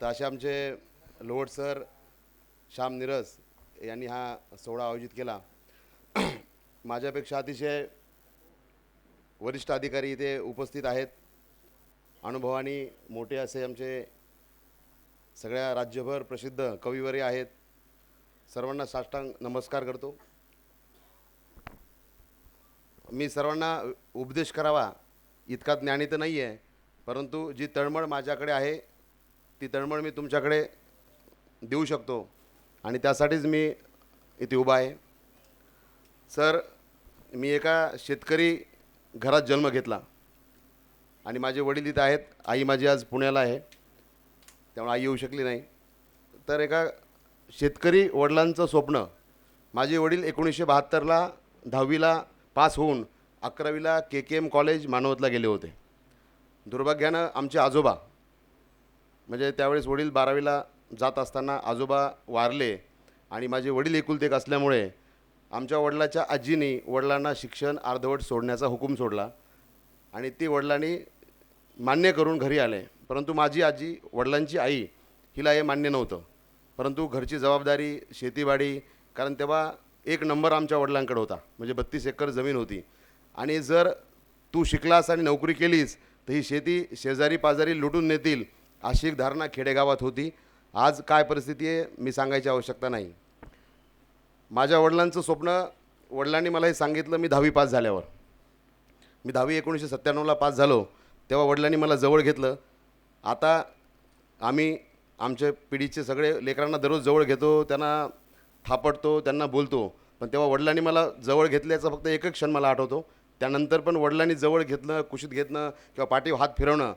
तर असे आमचे लोवट सर श्याम निरस यांनी हा सोहळा आयोजित केला. माझ्यापेक्षा अतिशय वरिष्ठ अधिकारी इथे उपस्थित आहेत. अनुभवानी मोठे असे आमचे सगळ्या राज्यभर प्रसिद्ध कविवरी आहेत. सर्वांना साष्टांग नमस्कार करतो. मी सर्वांना उपदेश करावा इतका ज्ञानी तर नाही आहे परंतु जी तळमळ माझ्याकडे आहे ती तळमळ मी तुमच्याकडे देऊ शकतो. आणि त्यासाठीच मी इथे उभा आहे. सर मी एका शेतकरी घरात जन्म घेतला. आणि माझे वडील इथं आहेत. आई माझी आज पुण्याला आहे. त्यामुळे आई येऊ शकली नाही. तर एका शेतकरी वडिलांचं स्वप्न माझे वडील एकोणीसशे बहात्तरला दहावीला पास होऊन अकरावीला के के एम कॉलेज मानवतला गेले होते. दुर्भाग्यानं आमचे आजोबा म्हणजे त्यावेळेस वडील बारावीला जात असताना आजोबा वारले आणि माझे वडील एकुलतेक असल्यामुळे आमच्या वडिलाच्या आजीने वडिलांना शिक्षण अर्धवट सोडण्याचा हुकूम सोडला आणि ती वडिलांनी मान्य करून घरी आले. परंतु माझी आजी वडिलांची आई हिला हे मान्य नव्हतं. परंतु घरची जबाबदारी शेतीवाडी कारण तेव्हा एक नंबर आमच्या वडिलांकडे होता. म्हणजे बत्तीस एकर जमीन होती. आणि जर तू शिकलास आणि नोकरी केलीस तर ही शेती शेजारी पाजारी लुटून नेतील अशी एक धारणा खेडेगावात होती. आज काय परिस्थिती आहे मी सांगायची आवश्यकता नाही. माझ्या वडिलांचं स्वप्न वडिलांनी मला हे सांगितलं मी दहावी पास झाल्यावर. मी दहावी एकोणीसशे सत्त्याण्णवला पास झालो तेव्हा वडिलांनी मला जवळ घेतलं. आता आम्ही आमच्या पिढीचे सगळे लेकरांना दररोज जवळ घेतो त्यांना थापटतो त्यांना बोलतो. पण तेव्हा वडिलांनी मला जवळ घेतल्याचा फक्त एकच क्षण मला आठवतो. त्यानंतर पण वडिलांनी जवळ घेतलं कुशीत घेतलं किंवा पाठीवर हात फिरवणं.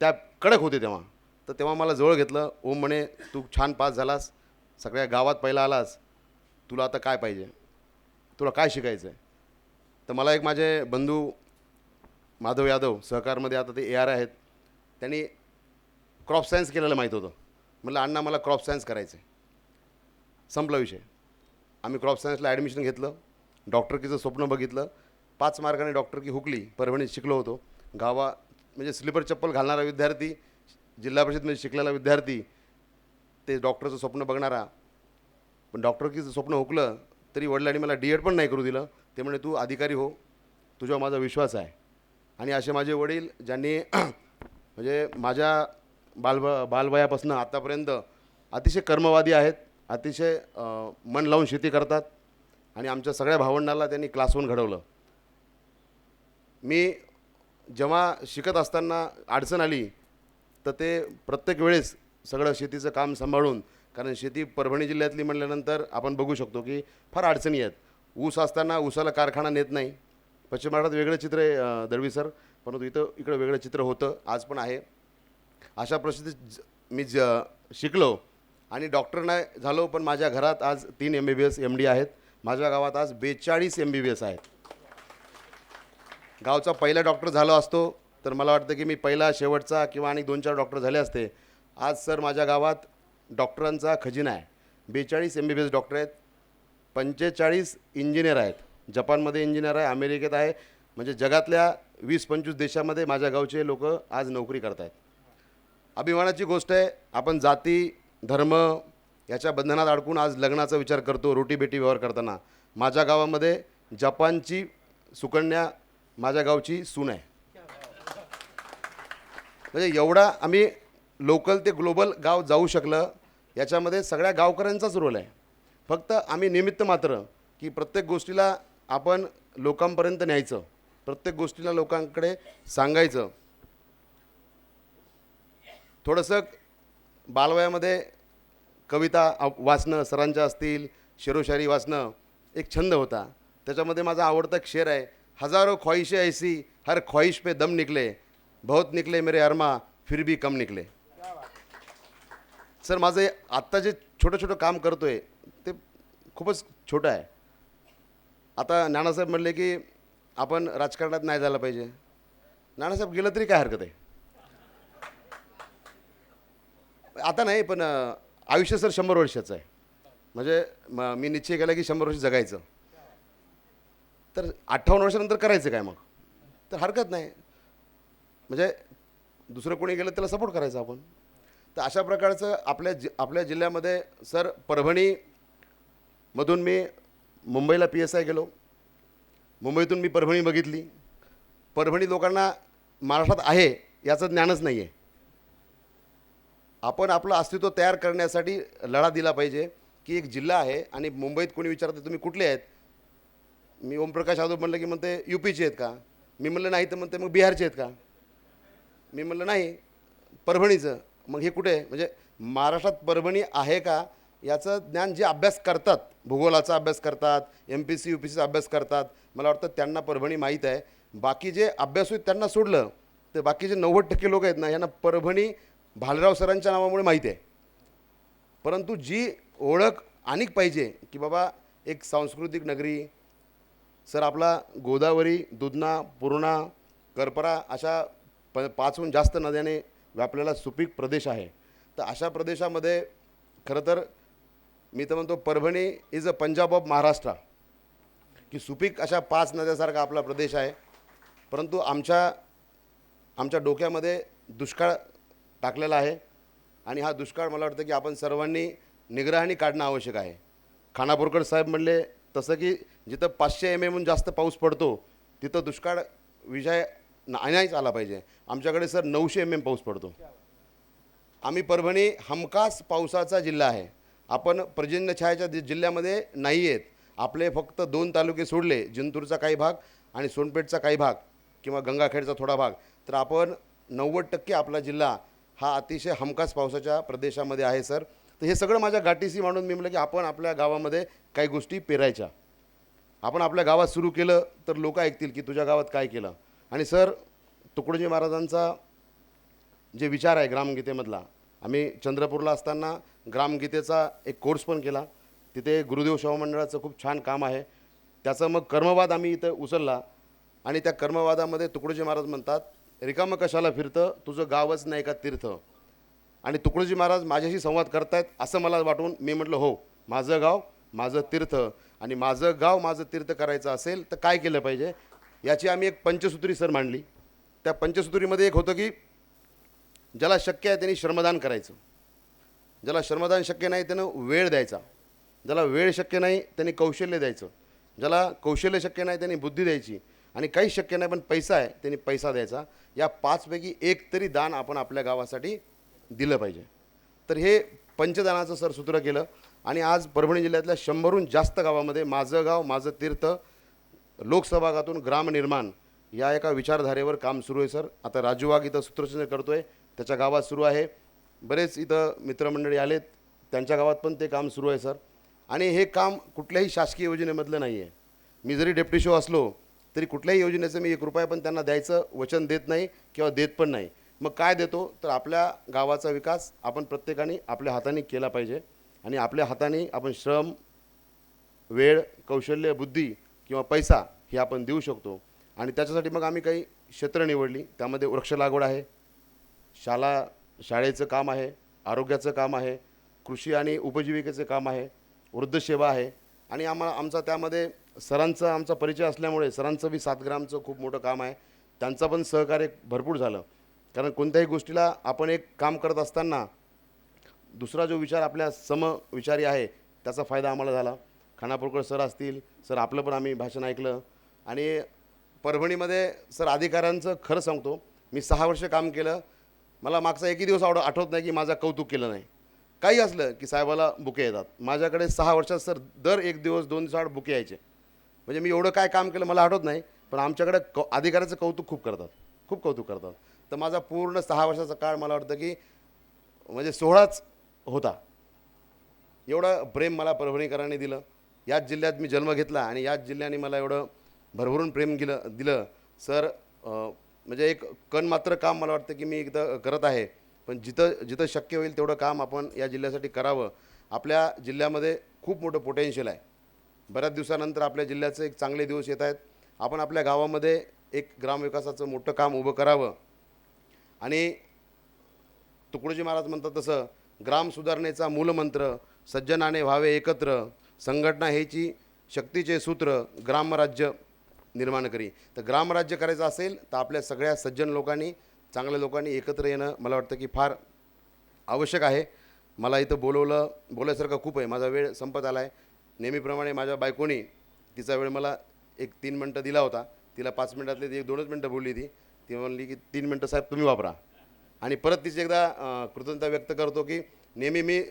त्या कडक होते तेव्हा. तर तेव्हा मला जवळ घेतलं. ओम म्हणे तू छान पास झालास. सगळ्या गावात पहिला आलास. तुला आता काय पाहिजे? तुला काय शिकायचं आहे तर मला एक माझे बंधू माधव यादव सहकारमध्ये आता ते ए आर आहेत. त्यांनी क्रॉप सायन्स केलेलं माहीत होतं. म्हटलं अण्णा मला क्रॉप सायन्स करायचं आहे संपला विषय. आम्ही क्रॉप सायन्सला ॲडमिशन घेतलं. डॉक्टरकीचं स्वप्न बघितलं. पाच मार्काने डॉक्टरकी हुकली. परभणीत शिकलो होतो. गावा म्हणजे स्लीपर चप्पल घालणारा विद्यार्थी जिल्हा परिषदमध्ये शिकलेला विद्यार्थी ते डॉक्टरचं स्वप्न बघणारा. पण डॉक्टरकीचं स्वप्न हुकलं तरी वडिलांनी मला डी एड पण नाही करू दिलं. ते म्हणे तू अधिकारी हो. तुझ्यावर माझा विश्वास आहे. आणि असे माझे वडील ज्यांनी म्हणजे माझ्या बालभ बालवयापासून आत्तापर्यंत अतिशय कर्मवादी आहेत अतिशय मन लावून शेती करतात आणि आमच्या सगळ्या भावंडाला त्यांनी क्लासहून घडवलं. मी जेव्हा शिकत असताना अडचण आली तर ते प्रत्येक वेळेस सगळं शेतीचं काम सांभाळून कारण शेती परभणी जिल्ह्यातली म्हटल्यानंतर आपण बघू शकतो की फार अडचणी आहेत. ऊस असताना ऊसाला कारखाना नेत नाही. पश्चिम महाराष्ट्रात वेगळं चित्र आहे दळवी सर. परंतु इथं इकडं वेगळं चित्र होतं आज पण आहे. अशा परिस्थितीत ज- मी ज शिकलो आणि डॉक्टर नाही झालो पण माझ्या घरात आज तीन M B B S M D आहेत. माझ्या गावात आज बेचाळीस एम बी बी एस आहेत. गावचा पहिला डॉक्टर झालो असतो तर मला वाटतं की मी पहिला शेवटचा किंवा आणि दोन चार डॉक्टर झाले असते. आज सर माझ्या गावात डॉक्टरांचा खजिना आहे. बेचाळीस M B B S doctor आहेत. पंचेचाळीस इंजिनियर आहेत. जपानमध्ये इंजिनियर आहे अमेरिकेत आहे. म्हणजे जगातल्या वीस पंचवीस देशामध्ये माझ्या गावचे लोक आज नोकरी करत आहेत अभिमानाची गोष्ट आहे आपण जाती धर्म याच्या बंधनात अडकून आज लग्नाचा विचार करतो रोटी बेटी व्यवहार करताना. माझ्या गावामध्ये जपानची सुकन्या माझ्या गावची सून आहे. म्हणजे एवढा आम्ही लोकल ते ग्लोबल गाव जाऊ शकलं याच्यामध्ये सगळ्या गावकऱ्यांचाच रोल आहे. फक्त आम्ही निमित्त मात्र की प्रत्येक गोष्टीला आपण लोकांपर्यंत न्यायचं प्रत्येक गोष्टीला लोकांकडे सांगायचं. थोडंसं बालवयामध्ये कविता वाचणं सरांच्या असतील शेरोशारी वाचणं एक छंद होता. त्याच्यामध्ये माझा आवडता एक शेर आहे. हजारो ख्वाहिशें ऐसी हर ख्वाहिश पे दम निकले बहुत निकले मेरे अरमा फिर भी कम निकले। सर माझं आत्ता जे छोटं छोटं काम करतो आहे ते खूपच छोटं आहे. आता नानासाहेब म्हणले की आपण राजकारणात नाही झालं पाहिजे. नानासाहेब गेलं तरी काय हरकत आहे? आता नाही पण आयुष्य सर शंभर वर्षाचं आहे. म्हणजे म- मी निश्चय केला की शंभर वर्ष जगायचं. तर अठ्ठावन्न वर्षानंतर करायचं काय मग? तर हरकत नाही. म्हणजे दुसरं कोणी गेलं त्याला सपोर्ट करायचं आपण. तर अशा प्रकारचं आपल्या जि आपल्या जिल्ह्यामध्ये सर परभणीमधून मी मुंबईला पी एस आय गेलो. मुंबईतून मी परभणी बघितली. परभणी लोकांना महाराष्ट्रात आहे याचं ज्ञानच नाही आहे आपण आपलं अस्तित्व तयार करण्यासाठी लढा दिला पाहिजे की एक जिल्हा आहे आणि मुंबईत कोणी विचारते तुम्ही कुठले आहेत? मी ओमप्रकाश यादव म्हणलं की म्हणते यू पीचे आहेत का? मी म्हणलं नाही. तर म्हणते मग बिहारचे आहेत का? मी म्हणलं नाही. परभणीचं. मग हे कुठे? आहे म्हणजे महाराष्ट्रात परभणी आहे का? याचं ज्ञान जे अभ्यास करतात भूगोलाचा अभ्यास करतात M P C U P सीचा अभ्यास करतात मला वाटतं त्यांना परभणी माहीत आहे. बाकी जे अभ्यास आहेत त्यांना सोडलं तर बाकीचे नव्वद टक्के लोक आहेत ना यांना परभणी भालराव सरांच्या नावामुळे माहीत आहे. परंतु जी ओळख आणिक पाहिजे की बाबा एक सांस्कृतिक नगरी सर आपला गोदावरी दुधना पूर्णा करपरा अशा प पाचहून जास्त नद्याने व्यापलेला सुपीक प्रदेश आहे. तर अशा प्रदेशामध्ये खरं तर मी तर म्हणतो Parbhani is a Punjab of Maharashtra की सुपीक अशा पाच नद्यासारखा आपला प्रदेश आहे. परंतु आमच्या आमच्या डोक्यामध्ये दुष्काळ टाकलेला आहे. आणि हा दुष्काळ मला वाटतं की आपण सर्वांनी निग्रहाने काढणं आवश्यक आहे. खानापूरकर साहेब म्हणले तसं की जिथं पाचशे एम एमहून जास्त पाऊस पडतो तिथं दुष्काळ विजय ना- नाहीच आला पाहिजे. आमच्याकडे सर नऊशे एम एम पाऊस पडतो. आम्ही परभणी हमखास पावसाचा जिल्हा आहे. आपण पर्जन्यछायाच्या दि- जिल्ह्यामध्ये नाही आहेत आपले फक्त दोन तालुके सोडले जिंतूरचा काही भाग आणि सोनपेठचा काही भाग किंवा गंगाखेडचा थोडा भाग. तर आपण नव्वद टक्के आपला जिल्हा हा अतिशय हमखास पावसाच्या प्रदेशामध्ये आहे सर. तर हे सगळं माझ्या गाठीशी मांडून मी म्हटलं की आपण आपल्या गावामध्ये काही गोष्टी पेरायच्या. आपण आपल्या गावात सुरू केलं तर लोक ऐकतील की तुझ्या गावात काय केलं. आणि सर तुकडोजी महाराजांचा जे विचार आहे ग्रामगीतेमधला आम्ही चंद्रपूरला असताना ग्रामगीतेचा एक कोर्स पण केला. तिथे गुरुदेव शाहू मंडळाचं खूप छान काम आहे. त्याचं मग कर्मवाद आम्ही इथं उचलला आणि त्या कर्मवादामध्ये तुकडोजी महाराज म्हणतात रिकामं कशाला फिरतं? तुझं गावच नाही का तीर्थ? आणि तुकडोजी महाराज माझ्याशी संवाद करतायत असं मला वाटून मी म्हटलं हो माझं गाव माझं तीर्थ आणि माझं गाव माझं तीर्थ करायचं असेल तर काय केलं पाहिजे? याची आम्ही एक पंचसूत्री सर मांडली. त्या पंचसूत्रीमध्ये एक होतं की ज्याला शक्य आहे त्यांनी श्रमदान करायचं. ज्याला श्रमदान शक्य नाही त्यानं वेळ द्यायचा. ज्याला वेळ शक्य नाही त्यांनी कौशल्य द्यायचं. ज्याला कौशल्य शक्य नाही त्यांनी बुद्धी द्यायची. आणि काही शक्य नाही पण पैसा आहे त्यांनी पैसा द्यायचा. या पाचपैकी एक तरी दान आपण आपल्या गावासाठी दिलं पाहिजे. तर हे पंचदानाचं सर सूत्र केलं आणि आज परभणी जिल्ह्यातल्या शंभरहून जास्त गावामध्ये माझं गाव माझं तीर्थ लोकसभागातून ग्रामनिर्माण या एका विचारधारेवर काम सुरू आहे सर. आता राजू वाघ इथं सूत्रसंचालन करतो आहे त्याच्या गावात सुरू आहे. बरेच इथं मित्रमंडळी आलेत त्यांच्या गावात पण ते काम सुरू आहे सर. आणि हे काम कुठल्याही शासकीय योजनेमधलं नाही आहे मी जरी डेप्टी शो असलो तरी कुठल्याही योजनेचं मी एक रुपया पण त्यांना द्यायचं वचन देत नाही किंवा देत पण नाही. मग काय देतो? तर आपल्या गावाचा विकास आपण प्रत्येकाने आपल्या हाताने केला पाहिजे. आणि आपल्या हाताने आपण श्रम वेळ कौशल्य बुद्धी किंवा पैसा हे आपण देऊ शकतो. आणि त्याच्यासाठी मग आम्ही काही क्षेत्र निवडली. त्यामध्ये वृक्ष लागवड आहे. शाला शाळेचं काम आहे. आरोग्याचं काम आहे. कृषी आणि उपजीविकेचं काम आहे. वृद्धसेवा आहे. आणि आम्हाला आमचा त्यामध्ये सरांचा आमचा परिचय असल्यामुळे सरांचं बी सात ग्रामचं खूप मोठं काम आहे. त्यांचं पण सहकार्य भरपूर झालं. कारण कोणत्याही गोष्टीला आपण एक काम करत असताना दुसरा जो विचार आपल्या समविचारी आहे त्याचा फायदा आम्हाला झाला. खानापूरकर सर असतील सर आपलं पण आम्ही भाषण ऐकलं. आणि परभणीमध्ये सर अधिकाऱ्यांचं खरं सांगतो मी सहा वर्ष काम केलं. मला मागचा एकही दिवस आवड आठवत नाही की माझं कौतुक केलं नाही. काही असलं की साहेबाला बुके येतात. माझ्याकडे सहा वर्षात सर दर एक दिवस दोन दिवसाआड बुके यायचे. म्हणजे मी एवढं काय काम केलं मला आठवत नाही पण आमच्याकडे कौ अधिकाऱ्याचं कौतुक खूप करतात. खूप कौतुक करतात. तर माझा पूर्ण सहा वर्षाचा काळ मला वाटतं की म्हणजे सोहळाच होता. एवढं प्रेम मला परभणीकरांनी दिलं. याच जिल्ह्यात मी जन्म घेतला आणि याच जिल्ह्याने मला एवढं भरभरून प्रेम दिलं दिलं. सर म्हणजे एक कण मात्र काम मला वाटतं की मी इथं करत आहे. पण जिथं जिथं शक्य होईल तेवढं काम आपण या जिल्ह्यासाठी करावं. आपल्या जिल्ह्यामध्ये खूप मोठं पोटेन्शियल आहे. बऱ्याच दिवसानंतर आपल्या जिल्ह्याचे एक चांगले दिवस येत आहेत. आपण आपल्या गावामध्ये एक ग्रामविकासाचं मोठं काम उभं करावं. आणि तुकडोजी महाराज म्हणतात तसं ग्राम सुधारणेचा मूलमंत्र सज्जनाने व्हावे एकत्र संघटना ह्याची शक्तीचे सूत्र ग्रामराज्य निर्माण करी. तर ग्रामराज्य करायचं असेल तर आपल्या सगळ्या सज्जन लोकांनी चांगल्या लोकांनी एकत्र येणं मला वाटतं की फार आवश्यक आहे. मला इथं बोलवलं बोलायसारखं खूप आहे. माझा वेळ संपत आला आहे नेहमीप्रमाणे माझ्या बायकोनी तिचा वेळ मला एक तीन मिनटं दिला होता. तिला पाच मिनटातले ती एक दोनच मिनटं बोलली ती ती म्हणली की तीन मिनटं साहेब तुम्ही वापरा. आणि परत तिची एकदा कृतज्ञता व्यक्त करतो की नेहमी मी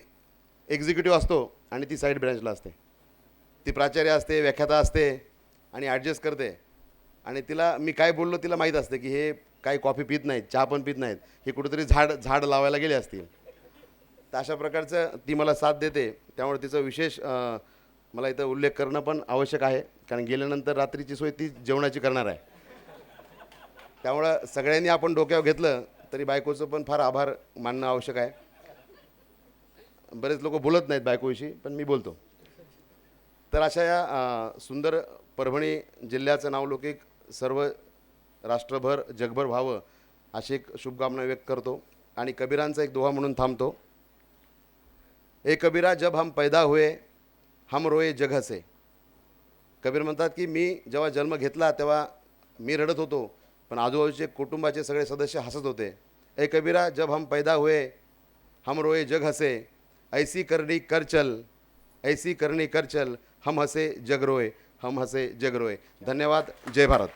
एक्झिक्युटिव्ह असतो आणि ती साईड ब्रँचला असते. ती प्राचार्य असते व्याख्याता असते आणि ॲडजस्ट करते. आणि तिला मी काय बोललो तिला माहीत असते की हे काही कॉफी पित नाहीत चहा पण पित नाहीत हे कुठेतरी झाड झाड लावायला गेले असतील. तर अशा प्रकारचं ती मला साथ देते. त्यामुळे तिचं विशेष मला इथं उल्लेख करणं पण आवश्यक आहे. कारण गेल्यानंतर रात्रीची सोय ती जेवणाची करणार आहे. त्यामुळं सगळ्यांनी आपण डोक्यावर घेतलं तरी बायकोचं पण फार आभार मानणं आवश्यक आहे. बरेच लोक बोलत नाहीत बायकोविषयी पण मी बोलतो. तर अशा या सुंदर परभणी जिल्ह्याचं नावलौकिक सर्व राष्ट्रभर जगभर व्हावं अशी एक शुभकामना व्यक्त करतो. आणि कबीरांचा एक दोहा म्हणून थांबतो. ए कबीरा जब हम पैदा हुए हम रोये जग हसे कबीर म्हणतात की मी जेव्हा जन्म घेतला तेव्हा मी रडत होतो. पण आजूबाजूचे कुटुंबाचे सगळे सदस्य हसत होते. ए कबीरा जब हम पैदा हुए हम रोए जग हसे ऐसी करणी कर चल ऐसी करणी कर चल हम हसे जग रोए हम हसे जग रोए। धन्यवाद जय भारत।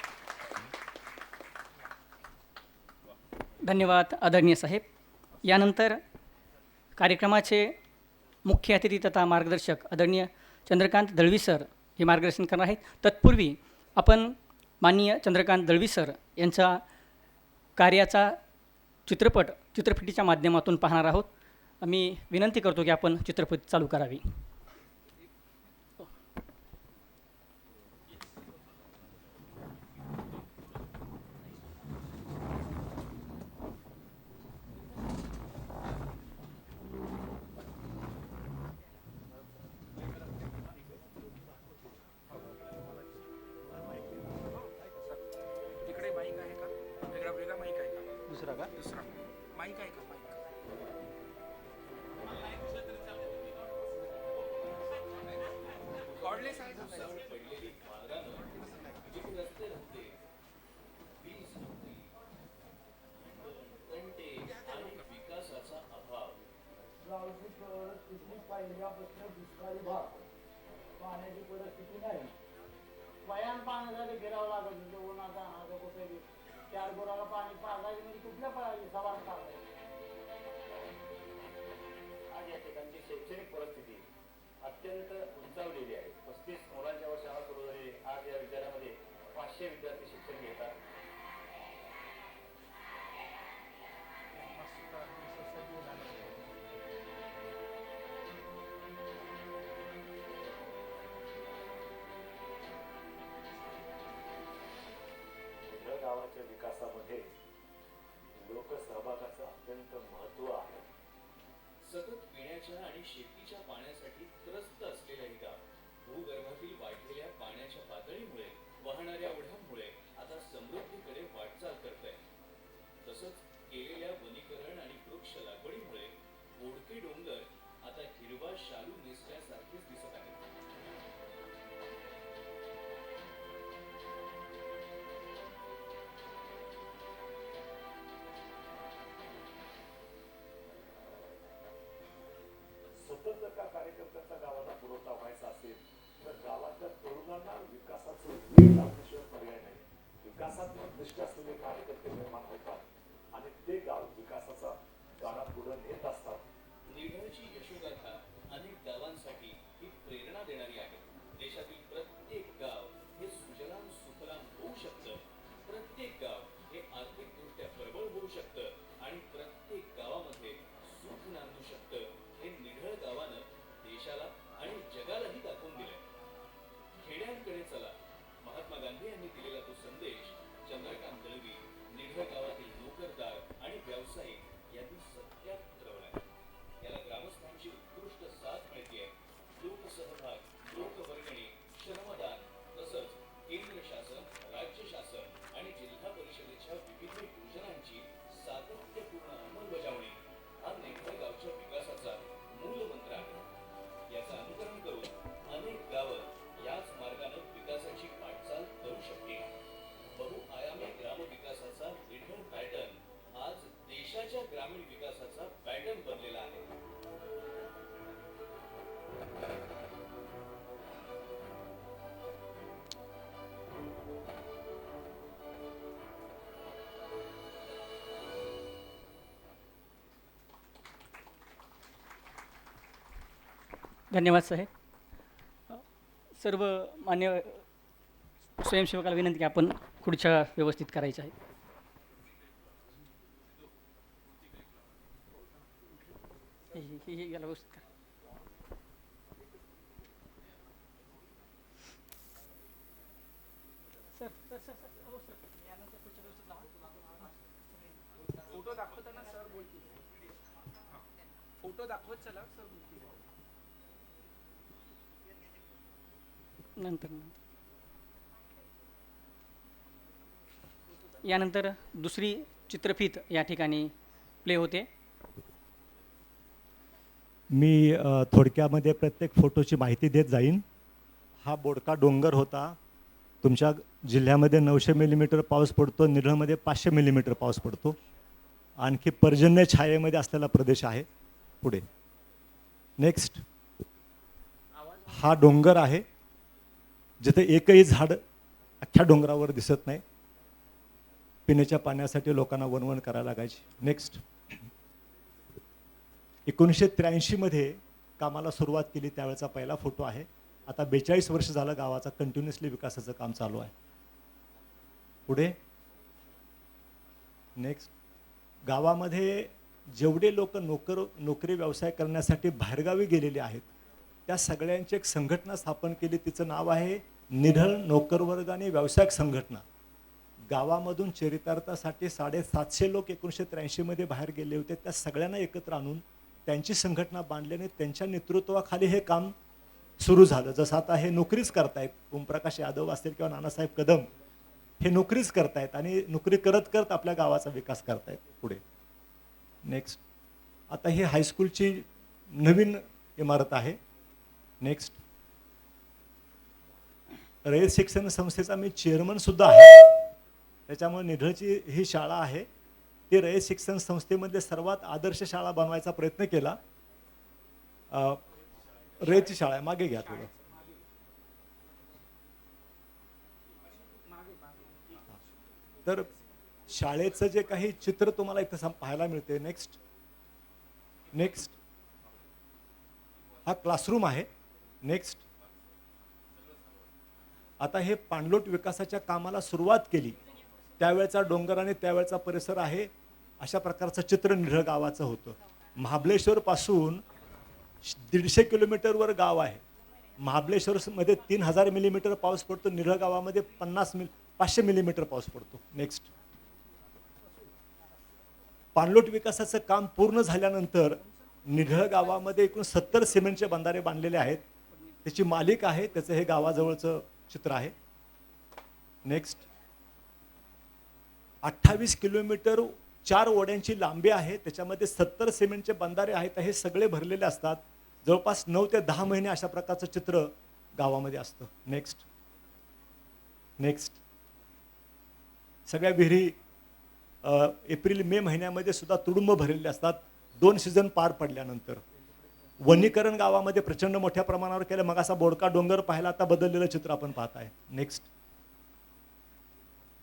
धन्यवाद आदरणीय साहेब। यानंतर कार्यक्रमाचे मुख्य अतिथी तथा मार्गदर्शक आदरणीय चंद्रकांत दळवी सर हे मार्गदर्शन करणार आहेत. तत्पूर्वी आपण माननीय चंद्रकांत दळवी सर यांचा कार्याचा चित्रपट चित्रपटीच्या माध्यमातून पाहणार आहोत. मी विनंती करतो की आपण चित्रपट चालू करावी. दुसरा का? दुसरा. माईक आहे का? माईक. कॉर्डलेस आहे का? गावची परिस्थिती पहिल्यापासून दुष्काळी भाग पाण्याची परिस्थिती नाही. वयान पाण्यासाठी फिरावं लागत होतं. उन्हाचा अनाचा कुठे चार गुराला पाणी पाजायचं म्हणजे कुठल्या पाहिजे सवार टाकायचं आज या ठिकाणची शैक्षणिक परिस्थिती अत्यंत उंचावलेली आहे. पस्तीस मुलांच्या शाळा सुरू झाली आज या विद्यालयामध्ये पाचशे विद्यार्थी शिक्षण घेतात. सतत पिण्याच्या आणि शेतीच्या धन्यवाद साहेब सर्व मान्य स्वयंसेवकाला विनंती की आपण खुर्च्या व्यवस्थित करायच्या आहेत. हे- हे- हे- हे व्यवस्थित करा. हो. फोटो दाखवताना सर बोलतील. फोटो दाखवत चला सर बोलतील. नंतर नंतर. यानंतर दुसरी चित्रफीत या ठिकाणी प्ले होते. मी थोडक्यामध्ये प्रत्येक फोटोची माहिती देत जाईन. हा बोडका डोंगर होता. तुमच्या जिल्ह्यामध्ये नऊशे मिलीमीटर पाऊस पडतो निरळमध्ये पाचशे मिलीमीटर पाऊस पडतो. आणखी पर्जन्य छायेमध्ये असलेला प्रदेश आहे पुढे. नेक्स्ट हा डोंगर आहे. जिथे एकही झाड अख्ख्या डोंगरावर दिसत नाही पिण्याच्या पाण्यासाठी लोकांना वणवण करायला लागायची. नेक्स्ट एकोणीसशे त्र्याऐंशीमध्ये कामाला सुरुवात केली त्यावेळेचा पहिला फोटो आहे. आता बेचाळीस वर्ष झालं गावाचा कंटिन्युअसली विकासाचं काम चालू आहे. पुढे. नेक्स्ट गावामध्ये जेवढे लोक नोकर नोकरी व्यवसाय करण्यासाठी बाहेरगावी गेलेले आहेत त्या सगळ्यांची एक संघटना स्थापन केली. तिचं नाव आहे निढळ नोकरवर्ग आणि व्यावसायिक संघटना. गावामधून चरितार्थासाठी साडेसातशे लोक एकोणीसशे त्र्याऐंशीमध्ये बाहेर गेले होते. त्या सगळ्यांना एकत्र आणून त्यांची संघटना बांधल्याने त्यांच्या नेतृत्वाखाली हे काम सुरू झालं. जसं आता हे नोकरीच करतायत. ओमप्रकाश यादव असतील किंवा नानासाहेब कदम हे नोकरीच करतायत आणि नोकरी करत करत आपल्या गावाचा विकास करतायत पुढे. नेक्स्ट आता ही हायस्कूलची नवीन इमारत आहे. नेक्स्ट रयत शिक्षण संस्थेचा मी चेअरमन सुद्धा आहे. त्याच्यामुळे निधळची ही शाळा आहे. ती रयत शिक्षण संस्थेमध्ये सर्वात आदर्श शाळा बनवायचा प्रयत्न केला. रयतची शाळा आहे. मागे घ्या थोडं. तर शाळेचं जे काही चित्र तुम्हाला इथं पाहायला मिळते नेक्स्ट नेक्स्ट हा क्लासरूम आहे. नेक्स्ट आता हे पाणलोट विकासाच्या कामाला सुरुवात केली. त्यावेळचा डोंगर आणि त्यावेळचा परिसर आहे अशा प्रकारचं चित्र निढळ गावाचं होतं. महाबलेश्वरपासून दीडशे किलोमीटरवर गाव आहे. महाबळेश्वरमध्ये तीन हजार मिलीमीटर पाऊस पडतो निढळ गावामध्ये पन्नास मिल पाचशे मिलीमीटर पाऊस पडतो. नेक्स्ट पाणलोट विकासाचं काम पूर्ण झाल्यानंतर निढळ गावामध्ये एकूण सत्तर सिमेंटचे बंधारे बांधलेले आहेत. त्याची मालिक आहे त्याचं हे गावाजवळचं चित्र आहे. नेक्स्ट अठ्ठावीस किलोमीटर चार ओढ्यांची लांबी आहे त्याच्यामध्ये सत्तर सिमेंटचे बंधारे आहेत हे सगळे भरलेले असतात. जवळपास नऊ ते दहा महिने अशा प्रकारचं चित्र गावामध्ये असतं. नेक्स्ट नेक्स्ट सगळ्या विहिरी एप्रिल मे महिन्यामध्ये सुद्धा तुडुंब भरलेले असतात. दोन सीझन पार पडल्यानंतर. वनीकरण गावामध्ये प्रचंड मोठ्या प्रमाणावर केलं. मग असा बोडका डोंगर पाहायला आता बदललेलं चित्र आपण पाहत आहे. नेक्स्ट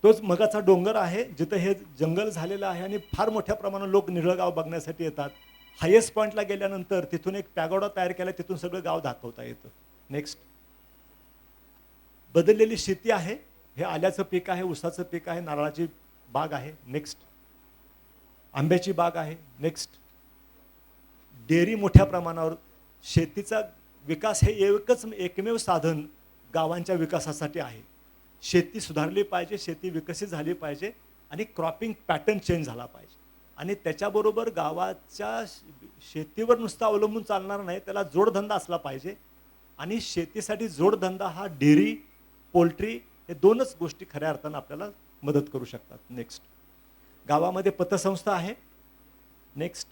तोच मगाचा डोंगर आहे जिथं हे जंगल झालेलं आहे आणि फार मोठ्या प्रमाणात लोक निळगाव बघण्यासाठी येतात. हायेस्ट पॉईंटला गेल्यानंतर तिथून एक पॅगोडा तयार केला तिथून सगळं गाव दाखवता येतं. नेक्स्ट बदललेली शेती आहे. हे आल्याचं पीक आहे ऊसाचं पीक आहे नारळाची बाग आहे. नेक्स्ट आंब्याची बाग आहे. नेक्स्ट डेअरी मोठ्या प्रमाणावर शेतीचा विकास हे एकच एकमेव साधन गावांच्या विकासासाठी आहे. शेती सुधारली पाहिजे शेती विकसित झाली पाहिजे आणि क्रॉपिंग पॅटर्न चेंज झाला पाहिजे. आणि त्याच्याबरोबर गावाच्या शेतीवर नुसतं अवलंबून चालणार नाही त्याला जोडधंदा असला पाहिजे. आणि शेतीसाठी जोडधंदा हा डेअरी पोल्ट्री हे दोनच गोष्टी खऱ्या अर्थानं आपल्याला मदत करू शकतात. नेक्स्ट. गावामध्ये पतसंस्था आहे. नेक्स्ट.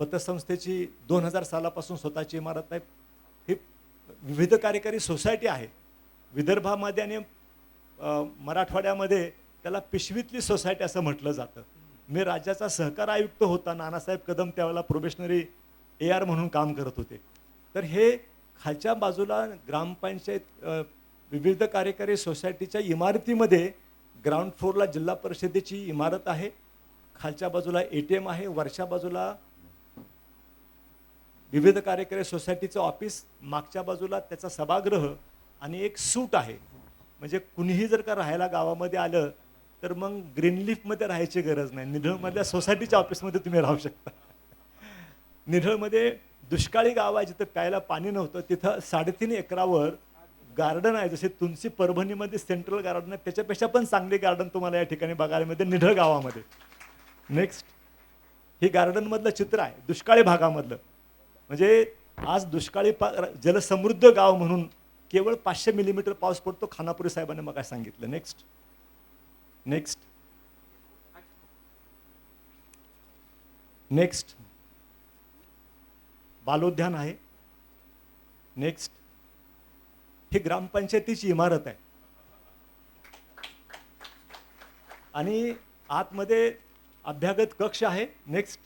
पतसंस्थेची दोन हजार सालापासून स्वतःची इमारत आहे ही विविध कार्यकारी सोसायटी आहे. विदर्भामध्ये आणि मराठवाड्यामध्ये त्याला पिशवीतली सोसायटी असं म्हटलं जातं. मी राज्याचा सहकार आयुक्त होता नानासाहेब कदम त्यावेळेला प्रोबेशनरी ए आर म्हणून काम करत होते. तर हे खालच्या बाजूला ग्रामपंचायत विविध कार्यकारी सोसायटीच्या इमारतीमध्ये ग्राउंड फ्लोअरला जिल्हा परिषदेची इमारत आहे. खालच्या बाजूला ए टी एम आहे वरच्या बाजूला विविध कार्यकारी सोसायटीचं ऑफिस मागच्या बाजूला त्याचा सभागृह आणि एक सूट आहे. म्हणजे कुणीही जर का राहायला गावामध्ये आलं तर मग ग्रीनलीफमध्ये राहायची गरज नाही. निढळमधल्या सोसायटीच्या ऑफिसमध्ये तुम्ही राहू शकता. निढळमध्ये दुष्काळी गाव आहे जिथं प्यायला पाणी नव्हतं तिथं साडेतीन एकरावर गार्डन आहे. जसे तुमची परभणीमध्ये सेंट्रल गार्डन आहे त्याच्यापेक्षा पण चांगले गार्डन तुम्हाला या ठिकाणी बघायला मिळते निढळ गावामध्ये. नेक्स्ट हे गार्डनमधलं चित्र आहे दुष्काळी भागामधलं. म्हणजे आज दुष्काळी पा जलसमृद्ध गाव म्हणून केवळ पाचशे मिलीमीटर पाऊस पडतो खानापुरी साहेबांनी मग सांगितलं? नेक्स्ट नेक्स्ट नेक्स्ट बालोद्यान आहे. नेक्स्ट ही ग्रामपंचायतीची इमारत आहे. आणि आतमध्ये अभ्यागत कक्ष आहे. नेक्स्ट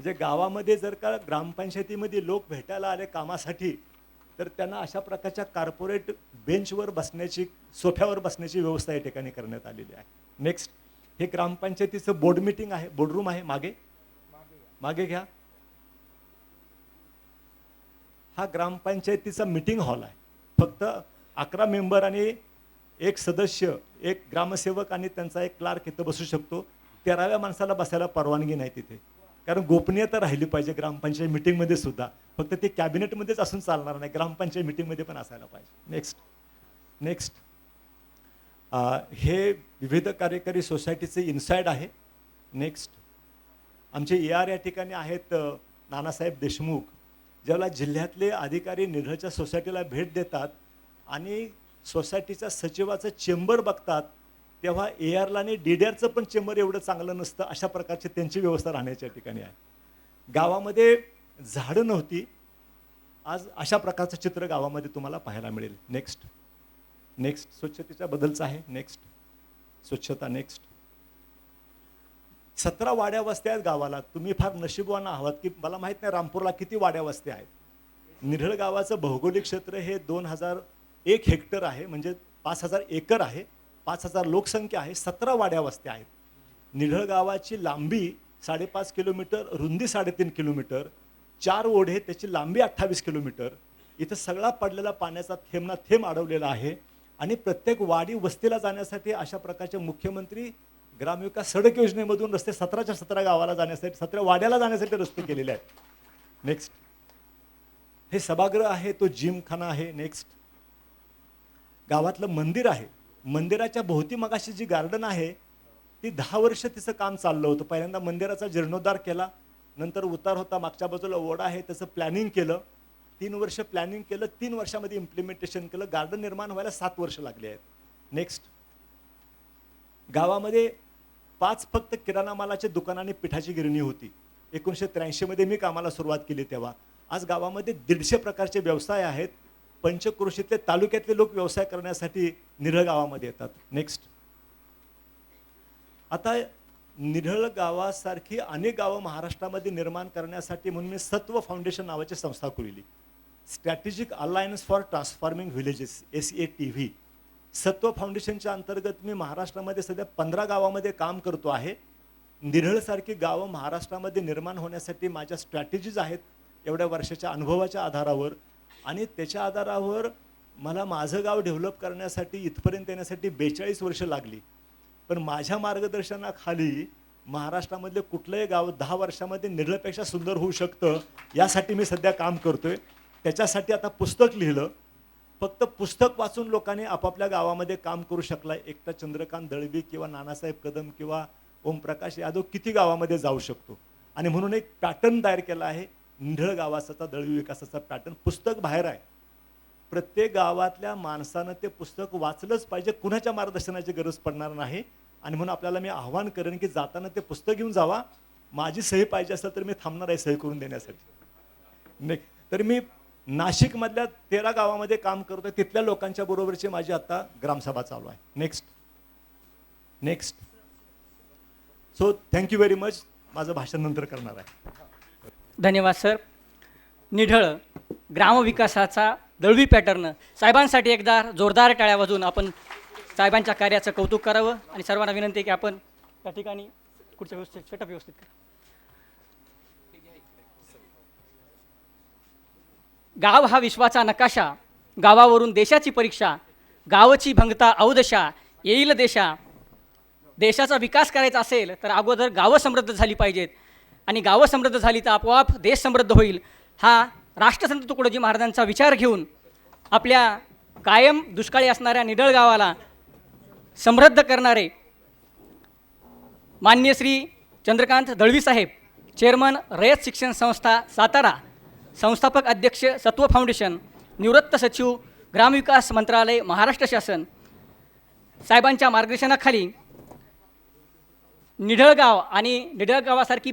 म्हणजे गावामध्ये जर का ग्रामपंचायतीमध्ये लोक भेटायला आले कामासाठी तर त्यांना अशा प्रकारच्या कार्पोरेट बेंचवर बसण्याची सोफ्यावर बसण्याची व्यवस्था या ठिकाणी करण्यात आलेली आहे. नेक्स्ट हे ग्रामपंचायतीचं बोर्ड मीटिंग आहे बोर्डरूम आहे मागे? मागे घ्या. हा ग्रामपंचायतीचा मीटिंग हॉल आहे. फक्त अकरा मेंबर आणि एक सदस्य एक ग्रामसेवक आणि त्यांचा एक क्लार्क इथं बसू शकतो. तेराव्या माणसाला बसायला परवानगी नाही तिथे. कारण गोपनीयता राहिली पाहिजे ग्रामपंचायत मिटिंगमध्ये सुद्धा. फक्त ते कॅबिनेटमध्येच असून चालणार नाही ग्रामपंचायत मिटिंगमध्ये पण असायला पाहिजे. नेक्स्ट नेक्स्ट हे विविध कार्यकारी सोसायटीचे इन्साईड आहे. नेक्स्ट आमचे ए आर या ठिकाणी आहेत नानासाहेब देशमुख ज्याला जिल्ह्यातले अधिकारी निढळच्या सोसायटीला भेट देतात आणि सोसायटीच्या सचिवाचं चेंबर बघतात. तेव्हा ए आरला आणि डी डी आरचं पण चेंबर एवढं चांगलं नसतं अशा प्रकारची त्यांची व्यवस्था राहण्याच्या ठिकाणी आहे. गावामध्ये झाडं नव्हती. आज अशा प्रकारचं चित्र गावामध्ये तुम्हाला पाहायला मिळेल. नेक्स्ट नेक्स्ट स्वच्छतेच्या बदलचं आहे. नेक्स्ट स्वच्छता नेक्स्ट सतरा वाड्या वस्त्या आहेत गावाला. तुम्ही फार नशीबवान आहात की मला माहीत नाही रामपूरला किती वाड्या वस्त्या आहेत. निढळ गावाचं भौगोलिक क्षेत्र हे दोन हजार एक हेक्टर आहे म्हणजे पाच हजार एकर आहे. पाच हजार लोकसंख्या आहे सतरा वाड्या वस्त्या आहेत. निढळ गावाची लांबी साडेपाच किलोमीटर रुंदी साडेतीन किलोमीटर चार ओढे त्याची लांबी अठ्ठावीस किलोमीटर. इथं सगळा पडलेला पाण्याचा थेंब ना थेंब अडवलेला आहे आणि प्रत्येक वाडी वस्तीला जाण्यासाठी अशा प्रकारचे मुख्यमंत्री ग्रामविकास सडक योजनेमधून रस्ते सतराच्या सतरा गावाला जाण्यासाठी सतरा वाड्याला जाण्यासाठी रस्ते केलेले आहेत. नेक्स्ट हे सभागृह आहे तो जिमखाना आहे. नेक्स्ट गावातलं मंदिर आहे. मंदिराच्या भोवती मगाशी जी गार्डन आहे ती दहा वर्ष तिचं काम चाललं होतं. पहिल्यांदा मंदिराचा जीर्णोद्धार केला नंतर उतार होता मागच्या बाजूला ओढा आहे त्याचं प्लॅनिंग केलं. तीन वर्ष प्लॅनिंग केलं तीन वर्षामध्ये इम्प्लिमेंटेशन केलं. गार्डन निर्माण व्हायला सात वर्ष लागले आहेत. नेक्स्ट गावामध्ये पाच फक्त किराणा मालाचे दुकान आणि पिठाची गिरणी होती. एकोणीसशे त्र्याऐंशीमध्ये मी कामाला सुरुवात केली तेव्हा. आज गावामध्ये दीडशे प्रकारचे व्यवसाय आहेत. पंचक्रोशीतले तालुक्यातले लोक व्यवसाय करण्यासाठी निरळ गावामध्ये येतात. नेक्स्ट आता निरळ गावासारखी अनेक गावं महाराष्ट्रामध्ये निर्माण करण्यासाठी म्हणून मी सत्व फाउंडेशन नावाची संस्था खुलली strategic alliance for transforming villages S A T V Satva फाउंडेशनच्या अंतर्गत मी महाराष्ट्रामध्ये सध्या पंधरा गावामध्ये काम करतो आहे. निरळसारखी गावं महाराष्ट्रामध्ये निर्माण होण्यासाठी माझ्या स्ट्रॅटेजीज आहेत एवढ्या वर्षाच्या अनुभवाच्या आधारावर. आणि त्याच्या आधारावर मला माझं गाव डेव्हलप करण्यासाठी इथपर्यंत येण्यासाठी बेचाळीस वर्ष लागली. पण माझ्या मार्गदर्शनाखाली महाराष्ट्रामधले कुठलंही गाव दहा वर्षामध्ये निढळपेक्षा सुंदर होऊ शकतं यासाठी मी सध्या काम करतोय. त्याच्यासाठी आता पुस्तक लिहिलं. फक्त पुस्तक वाचून लोकांनी आपापल्या गावामध्ये काम करू शकला. एकटा चंद्रकांत दळवी किंवा नानासाहेब कदम किंवा ओमप्रकाश यादव किती गावामध्ये जाऊ शकतो? आणि म्हणून एक पॅटर्न तयार केला आहे. निढळ गावाचा दळवी विकासाचा पॅटर्न पुस्तक बाहेर आहे. प्रत्येक गावातल्या माणसानं ते पुस्तक वाचलंच पाहिजे. कुणाच्या मार्गदर्शनाची गरज पडणार नाही? आणि म्हणून आपल्याला मी आव्हान करेन की जाताना ते पुस्तक घेऊन जावा. माझी सही पाहिजे असेल तर मी थांबणार आहे सही करून देण्यासाठी. नाही तर मी नाशिकमधल्या तेरा गावामध्ये काम करतोय. तिथल्या लोकांच्या बरोबरची माझी आता ग्रामसभा चालू आहे. Next next so thank you very much माझं भाषण नंतर करणार आहे. धन्यवाद सर. निढळ ग्रामविकासाचा दळवी पॅटर्न. साहेबांसाठी एकदा जोरदार टाळ्या वाजवून आपण साहेबांच्या कार्याचं कौतुक करावं आणि सर्वांना विनंती आहे की आपण त्या ठिकाणी कुठच्या व्यवस्थित सेटअप व्यवस्थित करा. गाव हा विश्वाचा नकाशा. गावावरून देशाची परीक्षा. गावची भंगता अवदशा येईल देशा. देशाचा विकास करायचा असेल तर अगोदर गावं समृद्ध झाली पाहिजेत. आणि गावं समृद्ध झाली तर आपोआप देश समृद्ध होईल. हा राष्ट्रसंत तुकडोजी महाराजांचा विचार घेऊन आपल्या कायम दुष्काळी असणाऱ्या निडळ गावाला समृद्ध करणारे मान्य श्री चंद्रकांत दळवी साहेब चेअरमन रयत शिक्षण संस्था सातारा संस्थापक अध्यक्ष सत्व फाउंडेशन निवृत्त सचिव ग्रामविकास मंत्रालय महाराष्ट्र शासन साहेबांच्या मार्गदर्शनाखाली निढळगाव आणि निढळगावासारखी